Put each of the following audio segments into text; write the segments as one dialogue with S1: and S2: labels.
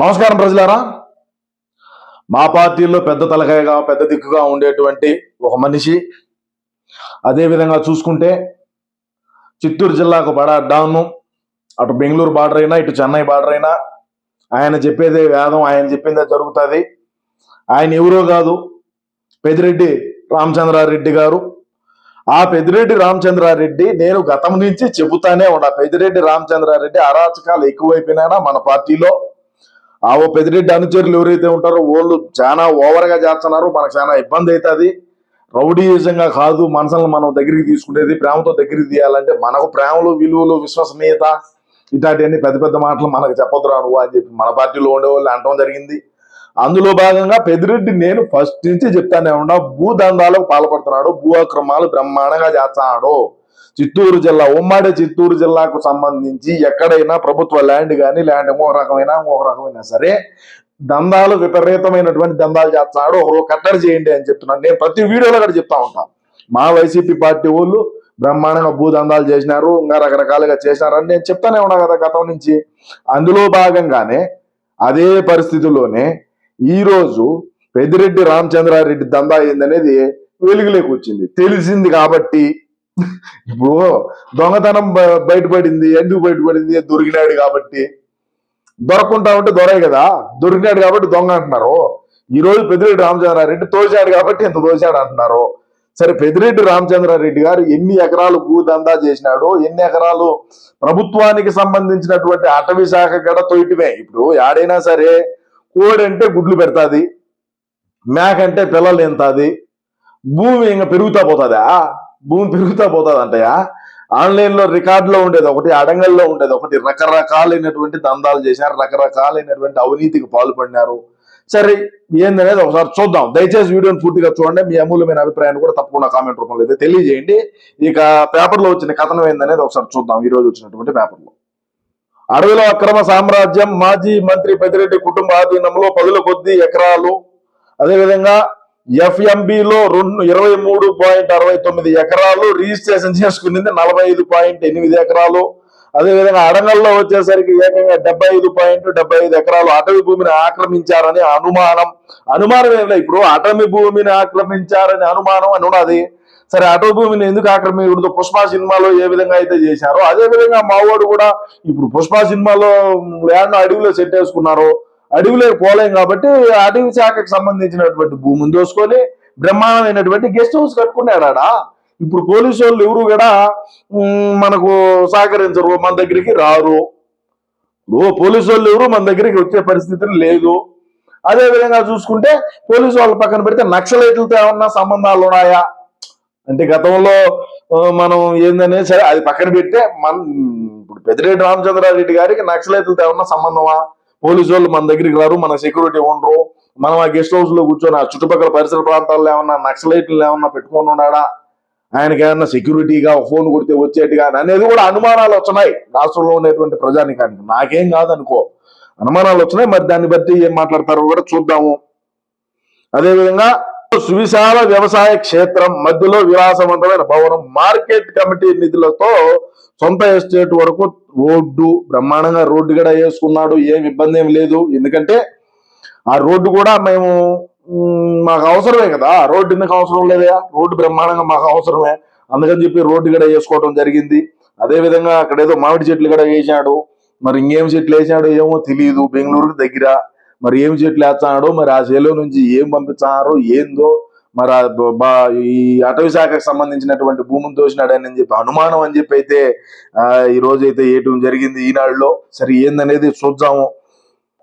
S1: నమస్కారం ప్రజలారా. మా పార్టీలో పెద్ద తలకాయగా పెద్ద దిక్కుగా ఉండేటువంటి ఒక మనిషి. అదేవిధంగా చూసుకుంటే చిత్తూరు జిల్లాకు బడా డాను. అటు బెంగళూరు బార్డర్ అయినా ఇటు చెన్నై బార్డర్ అయినా ఆయన చెప్పేదే వేదం ఆయన చెప్పిందే జరుగుతుంది. ఆయన ఎవరో కాదు పెదిరెడ్డి రామచంద్రారెడ్డి గారు. ఆ పెదిరెడ్డి రామచంద్రారెడ్డి నేను గతం నుంచి చెబుతానే ఉన్నా. పెదిరెడ్డి రామచంద్రారెడ్డి అరాచకాలు ఎక్కువైపోయినా మన పార్టీలో. ఆ ఓ పెద్దిరెడ్డి అనుచరులు ఎవరైతే ఉంటారో వాళ్ళు చాలా ఓవర్గా చేస్తున్నారు. మనకు చాలా ఇబ్బంది అవుతుంది. రౌడీయుజంగా కాదు మనసులను మనం దగ్గరికి తీసుకునేది ప్రేమతో దగ్గరికి తీయాలంటే మనకు ప్రేమలు విలువలు విశ్వసనీయత ఇట్లాంటివన్నీ పెద్ద పెద్ద మాటలు మనకు చెప్పొద్దురా నువ్వు అని చెప్పి మన పార్టీలో ఉండేవాళ్ళు అనటం జరిగింది. అందులో భాగంగా పెదిరెడ్డి నేను ఫస్ట్ నుంచి చెప్తానే ఉన్నా భూదందాలకు పాల్పడుతున్నాడు భూ అక్రమాలు బ్రహ్మాండంగా చేస్తాడు చిత్తూరు జిల్లా ఉమ్మడి చిత్తూరు జిల్లాకు సంబంధించి ఎక్కడైనా ప్రభుత్వ ల్యాండ్ కానీ ల్యాండ్ ఇంకో రకమైన ఇంకొక రకమైన సరే దందాలు విపరీతమైనటువంటి దందాలు చేస్తున్నాడు. ఒకరు కట్టడి చేయండి అని చెప్తున్నాను నేను ప్రతి వీడియోలో కూడా చెప్తా ఉంటాను మా వైసీపీ పార్టీ వాళ్ళు బ్రహ్మాండంగా భూదందాలు చేసినారు ఇంకా రకరకాలుగా చేసినారని నేను చెప్తానే ఉన్నా కదా గతం నుంచి. అందులో భాగంగానే అదే పరిస్థితుల్లోనే ఈరోజు పెద్దిరెడ్డి రామచంద్రారెడ్డి దందా ఏందనేది వెలుగులోకి వచ్చింది. తెలిసింది కాబట్టి ఇప్పుడు దొంగతనం బయటపడింది ఎందుకు బయటపడింది? దొరికినాడు కాబట్టి. దొరకకుండా ఉంటే దొరే కదా. దొరికినాడు కాబట్టి దొంగ అంటున్నారు. ఈ రోజు పెద్దిరెడ్డి రామచంద్రారెడ్డి తోచాడు కాబట్టి ఇంత తోచాడు అంటున్నారు. సరే పెద్దిరెడ్డి రామచంద్రారెడ్డి గారు ఎన్ని ఎకరాలు భూదందా చేసినాడు ఎన్ని ఎకరాలు ప్రభుత్వానికి సంబంధించినటువంటి అటవీ శాఖ కూడా తోయటమే. ఇప్పుడు ఆడైనా సరే కోడి అంటే గుడ్లు పెడతాది మేక అంటే పిల్లలు ఎంతది భూమి ఇంకా పెరుగుతా పోతుందా? భూమి పెరుగుతా పోతుంది అంటయా ఆన్లైన్లో రికార్డులో ఉండేది ఒకటి అడంగల్లో ఉండేది ఒకటి. రకరకాలైనటువంటి దందాలు చేశారు రకరకాలైనటువంటి అవినీతికి పాల్పడినారు. సరే ఏందనేది ఒకసారి చూద్దాం. దయచేసి వీడియోని పూర్తిగా చూడండి. మీ అమూల్యమైన అభిప్రాయాన్ని కూడా తప్పకుండా కామెంట్ రూపంలో అయితే తెలియజేయండి. ఇక పేపర్లో వచ్చిన కథనం ఏందనేది ఒకసారి చూద్దాం. ఈ రోజు వచ్చినటువంటి పేపర్లో. అడవిలో అక్రమ సామ్రాజ్యం మాజీ మంత్రి పెద్దిరెడ్డి కుటుంబ ఆధీనంలో పదుల కొద్ది ఎకరాలు. అదేవిధంగా ఎఫ్ఎంబిలో రెండు ఇరవై మూడు పాయింట్ అరవై తొమ్మిది ఎకరాలు రిజిస్ట్రేషన్ చేసుకునింది నలభై ఐదు పాయింట్ ఎనిమిది ఎకరాలు. అదేవిధంగా అడంగల్లో వచ్చేసరికి ఏకంగా డెబ్బై ఐదు పాయింట్ డెబ్బై ఐదు ఎకరాలు అటవీ భూమిని ఆక్రమించారని అనుమానం. అనుమానం ఏం లేదు ఇప్పుడు అటవీ భూమిని ఆక్రమించారని అనుమానం అని ఉన్నది. సరే అటవీ భూమిని ఎందుకు ఆక్రమించకూడదు? పుష్ప సినిమాలో ఏ విధంగా అయితే చేశారో అదే విధంగా మావాడు కూడా ఇప్పుడు పుష్ప సినిమాలో ల్యాండ్ అడవిలో సెట్ వేసుకున్నారు. అడవిలోకి పోలేం కాబట్టి అడవి శాఖకు సంబంధించినటువంటి భూమిని దోసుకొని బ్రహ్మాండమైనటువంటి గెస్ట్ హౌస్ కట్టుకున్నాడు ఇప్పుడు పోలీసు వాళ్ళు ఎవరు కూడా మనకు సహకరించరు మన దగ్గరికి రారు. ఓ పోలీసు వాళ్ళు ఎవరు మన దగ్గరికి వచ్చే పరిస్థితి లేదు. అదే విధంగా చూసుకుంటే పోలీసు వాళ్ళ పక్కన పెడితే నక్సలైట్లతో ఏమన్నా సంబంధాలు ఉన్నాయా? అంటే గతంలో మనం ఏందనే సరే అది పక్కన పెడితే మన ఇప్పుడు పెద్దిరెడ్డి రామచంద్రారెడ్డి గారికి నక్సలైట్లతో ఏమన్నా సంబంధమా? పోలీసు వాళ్ళు మన దగ్గరికి రారు మన సెక్యూరిటీ ఉండరు. మనం ఆ గెస్ట్ హౌస్లో కూర్చొని ఆ చుట్టుపక్కల పరిసర ప్రాంతాల్లో ఏమన్నా నక్సలైట్లు ఏమన్నా పెట్టుకొని ఉన్నాడా? ఆయనకి ఏమన్నా సెక్యూరిటీగా ఫోన్ కొడితే వచ్చేట్టుగా అనేది కూడా అనుమానాలు వచ్చినాయి. రాష్ట్రంలో ఉండేటువంటి ప్రజానికానికి. నాకేం కాదనుకో. అనుమానాలు వచ్చినాయి. మరి దాన్ని బట్టి ఏం మాట్లాడతారో కూడా చూద్దాము. అదేవిధంగా సువిశాల వ్యవసాయ క్షేత్రం మధ్యలో విలాసవంతమైన భవనం మార్కెట్ కమిటీ నిధులతో సొంత ఎస్టేట్ వరకు రోడ్డు బ్రహ్మాండంగా రోడ్డు కూడా వేసుకున్నాడు. ఏం ఇబ్బంది ఏం లేదు. ఎందుకంటే ఆ రోడ్డు కూడా మేము మాకు అవసరమే కదా. రోడ్డు ఎందుకు అవసరం లేదా రోడ్డు బ్రహ్మాండంగా మాకు అవసరమే. అందుకని చెప్పి రోడ్డు కూడా వేసుకోవడం జరిగింది. అదే విధంగా అక్కడ ఏదో మామిడి చెట్లు కూడా వేసాడు మరి ఇంకేం చెట్లు వేసాడో ఏమో తెలియదు. బెంగళూరుకు దగ్గర మరి ఏం చెట్లు వేస్తున్నాడో మరి ఆ చేలో నుంచి ఏం పంపించారో ఏందో మరి ఈ అటవీ శాఖకు సంబంధించినటువంటి భూమిని దోసినాడని చెప్పి అనుమానం అని చెప్పి అయితే ఈ రోజు అయితే ఏటం జరిగింది ఈనాడులో. సరే ఏందనేది చూద్దాము.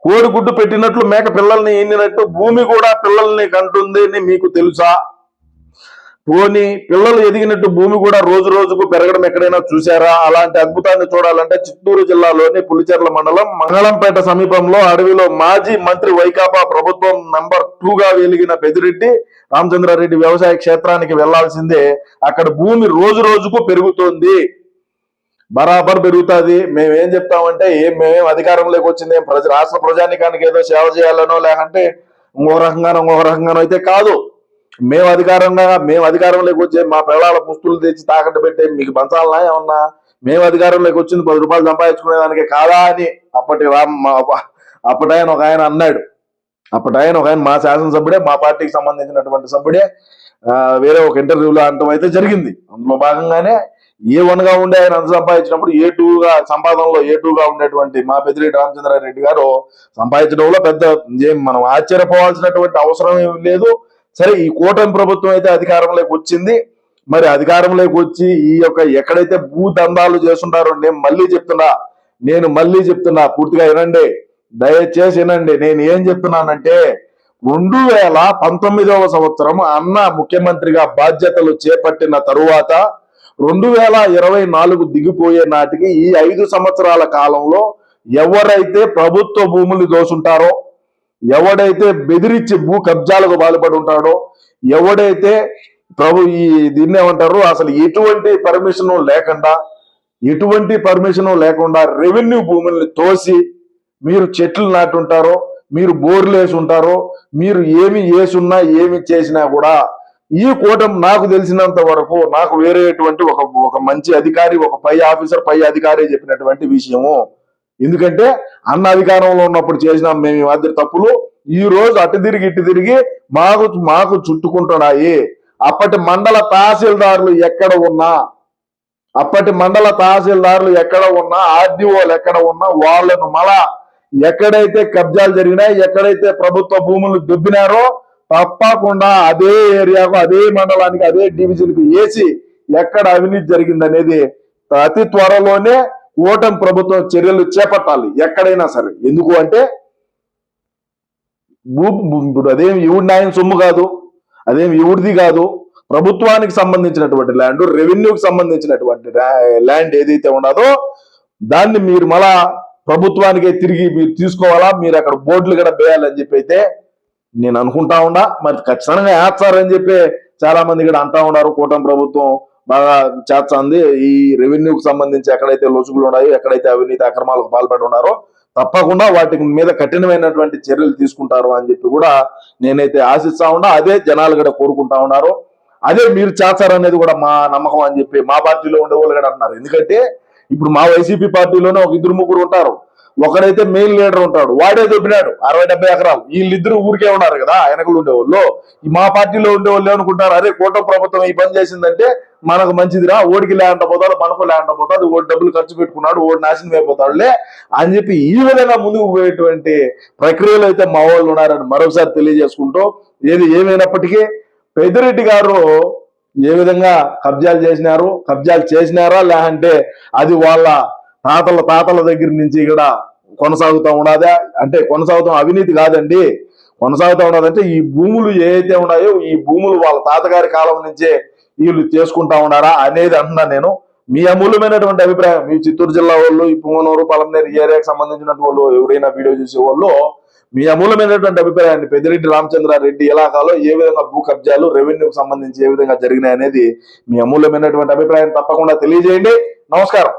S1: కోడి గుడ్డు పెట్టినట్లు మేక పిల్లల్ని ఎన్నినట్టు భూమి కూడా పిల్లల్ని కంటుంది మీకు తెలుసా? పోనీ పిల్లలు ఎదిగినట్టు భూమి కూడా రోజు రోజుకు పెరగడం ఎక్కడైనా చూసారా అలాంటి అద్భుతాన్ని చూడాలంటే చిత్తూరు జిల్లాలోని పులిచెర్ల మండలం మంగళంపేట సమీపంలో అడవిలో మాజీ మంత్రి వైకాపా ప్రభుత్వం నంబర్ టూగా వెలిగిన పెదిరెడ్డి రామచంద్రారెడ్డి వ్యవసాయ క్షేత్రానికి వెళ్ళాల్సిందే. అక్కడ భూమి రోజు రోజుకు పెరుగుతోంది. బరాబర్ పెరుగుతుంది. మేమేం చెప్తామంటే ఏం మేమేం అధికారంలోకి వచ్చింది ప్రజ రాష్ట్ర ప్రజానికానికి ఏదో సేవ చేయాలనో లేకంటే ఇంకో రకంగానో ఇంకో రకంగానో అయితే కాదు. మేము అధికారంగా మేము అధికారంలోకి వచ్చే మా పిల్లల పుస్తులు తెచ్చి తాకట్టు పెట్టే మీకు పంచాలనా ఏమన్నా? మేము అధికారంలోకి వచ్చింది పది రూపాయలు సంపాదించుకునే దానికి కాదా అని అప్పటి రామ్ మా- అప్పటాయన ఒక ఆయన అన్నాడు. అప్పటాయన ఒక ఆయన మా శాసనసభ్యుడే మా పార్టీకి సంబంధించినటువంటి సభ్యుడే. వేరే ఒక ఇంటర్వ్యూలో అంటం అయితే జరిగింది. అందులో భాగంగానే ఏ వన్గా ఉండే ఆయన అంత సంపాదించినప్పుడు ఏ టూగా సంపాదనలో ఏ టూగా ఉండేటువంటి మా పెద్దిరెడ్డి రామచంద్రారెడ్డి గారు సంపాదించడంలో పెద్ద ఏం మనం ఆశ్చర్యపోవాల్సినటువంటి అవసరం లేదు. సరే ఈ కూటమి ప్రభుత్వం అయితే అధికారంలోకి వచ్చింది. మరి అధికారంలోకి వచ్చి ఈ యొక్క ఎక్కడైతే భూదందాలు చేస్తుంటారో నేను మళ్ళీ చెప్తున్నా నేను మళ్ళీ చెప్తున్నా పూర్తిగా వినండి. దయచేసి వినండి. నేను ఏం చెప్తున్నానంటే రెండు వేల పంతొమ్మిదవ సంవత్సరం అన్న ముఖ్యమంత్రిగా బాధ్యతలు చేపట్టిన తరువాత రెండు వేల ఇరవై నాలుగు దిగిపోయే నాటికి ఈ ఐదు సంవత్సరాల కాలంలో ఎవరైతే ప్రభుత్వ భూములు దోసుంటారో ఎవడైతే బెదిరించి భూ కబ్జాలకు బాధపడి ఉంటాడో ఎవడైతే ప్రభు ఈ దీన్ని ఏమంటారు అసలు ఎటువంటి పర్మిషన్ లేకుండా ఎటువంటి పర్మిషన్ లేకుండా రెవెన్యూ భూముల్ని తోసి మీరు చెట్లు నాటుంటారో మీరు బోర్లు వేసి ఉంటారో మీరు ఏమి వేసున్నా ఏమి చేసినా కూడా ఈ కూటం నాకు తెలిసినంత వరకు నాకు వేరేటువంటి ఒక ఒక మంచి అధికారి ఒక పై ఆఫీసర్ పై అధికారి చెప్పినటువంటి విషయము. ఎందుకంటే అన్న అధికారంలో ఉన్నప్పుడు చేసిన మేము ఈ మాదిరి తప్పులు ఈ రోజు అటు తిరిగి ఇటు తిరిగి మాకు మాకు చుట్టుకుంటున్నాయి. అప్పటి మండల తహసీల్దారులు ఎక్కడ ఉన్నా అప్పటి మండల తహసీల్దారులు ఎక్కడ ఉన్నా ఆర్డీఓలు ఎక్కడ ఉన్నా వాళ్ళను మళ్ళా ఎక్కడైతే కబ్జాలు జరిగినాయి ఎక్కడైతే ప్రభుత్వ భూములు దుబ్బినారో తప్పకుండా అదే ఏరియాకు అదే మండలానికి అదే డివిజన్కి వేసి ఎక్కడ అవినీతి జరిగిందనేది అతి త్వరలోనే ఓటమి ప్రభుత్వం చర్యలు చేపట్టాలి ఎక్కడైనా సరే. ఎందుకు అంటే ఇప్పుడు అదేం ఇవుడి నాయన సొమ్ము కాదు అదేం ఇవుడిది కాదు. ప్రభుత్వానికి సంబంధించినటువంటి ల్యాండ్ రెవెన్యూకి సంబంధించినటువంటి ల్యాండ్ ఏదైతే ఉన్నదో దాన్ని మీరు మళ్ళా ప్రభుత్వానికే తిరిగి మీరు తీసుకోవాలా? మీరు అక్కడ బోర్డులు కూడా వేయాలని చెప్పి అయితే నేను అనుకుంటా ఉండా మరి ఖచ్చితంగా వేస్తారని చెప్పి చాలా మంది కూడా అంటా ఉన్నారు. కూటమి ప్రభుత్వం బాగా చేస్తుంది. ఈ రెవెన్యూకి సంబంధించి ఎక్కడైతే లొసుగులు ఉన్నాయో ఎక్కడైతే అవినీతి అక్రమాలకు పాల్పడి ఉన్నారో తప్పకుండా వాటి మీద కఠినమైనటువంటి చర్యలు తీసుకుంటారు అని చెప్పి కూడా నేనైతే ఆశిస్తా ఉన్నా. అదే జనాలు కూడా కోరుకుంటా ఉన్నారు. అదే మీరు చేస్తారనేది కూడా మా నమ్మకం అని చెప్పి మా పార్టీలో ఉండే వాళ్ళు కూడా అంటున్నారు. ఎందుకంటే ఇప్పుడు మా వైసీపీ పార్టీలోనే ఒక ఇద్దరు ముగ్గురు ఉంటారు. ఒకడైతే మెయిన్ లీడర్ ఉంటాడు. వాడే దొబ్బినాడు. అరవై డెబ్బై ఎకరాలు. వీళ్ళిద్దరు ఊరికే ఉన్నారు కదా వెనకలు ఉండేవాళ్ళు ఈ మా పార్టీలో ఉండేవాళ్ళు ఏమనుకుంటారు? అరే కూటమి ప్రభుత్వం ఈ పని చేసిందంటే మనకు మంచిదిరా ఓడికి లేకుండా పోతాడు మనకు లేకుండా పోతాడు ఓడి డబ్బులు ఖర్చు పెట్టుకున్నాడు ఓడి నాశనం అయిపోతాడులే అని చెప్పి ఈ విధంగా ముందుకు పోయేటువంటి ప్రక్రియలో అయితే మా వాళ్ళు ఉన్నారని మరొకసారి తెలియజేసుకుంటూ ఏది ఏమైనప్పటికీ పెద్దిరెడ్డి గారు ఏ విధంగా కబ్జాలు చేసినారు కబ్జాలు చేసినారా లేదంటే అది వాళ్ళ తాతల తాతల దగ్గర నుంచి ఇక్కడ కొనసాగుతూ ఉన్నదా? అంటే కొనసాగుతాం అవినీతి కాదండి. కొనసాగుతూ ఉన్నదంటే ఈ భూములు ఏవైతే ఉన్నాయో ఈ భూములు వాళ్ళ తాతగారి కాలం నుంచే వీళ్ళు చేసుకుంటా ఉన్నారా అనేది అంటున్నాను నేను. మీ అమూల్యమైనటువంటి అభిప్రాయం. మీ చిత్తూరు జిల్లా వాళ్ళు ఈ పలంనేరు పలమనేరు ఈ ఏరియాకి సంబంధించినటువంటి వాళ్ళు ఎవరైనా వీడియో చూసే వాళ్ళు మీ అమూల్యమైనటువంటి అభిప్రాయాన్ని పెద్దిరెడ్డి రామచంద్రారెడ్డి ఇలాకాలో ఏ విధంగా భూ కబ్జాలు రెవెన్యూకి సంబంధించి ఏ విధంగా జరిగినాయి అనేది మీ అమూల్యమైనటువంటి అభిప్రాయం తప్పకుండా తెలియజేయండి. నమస్కారం.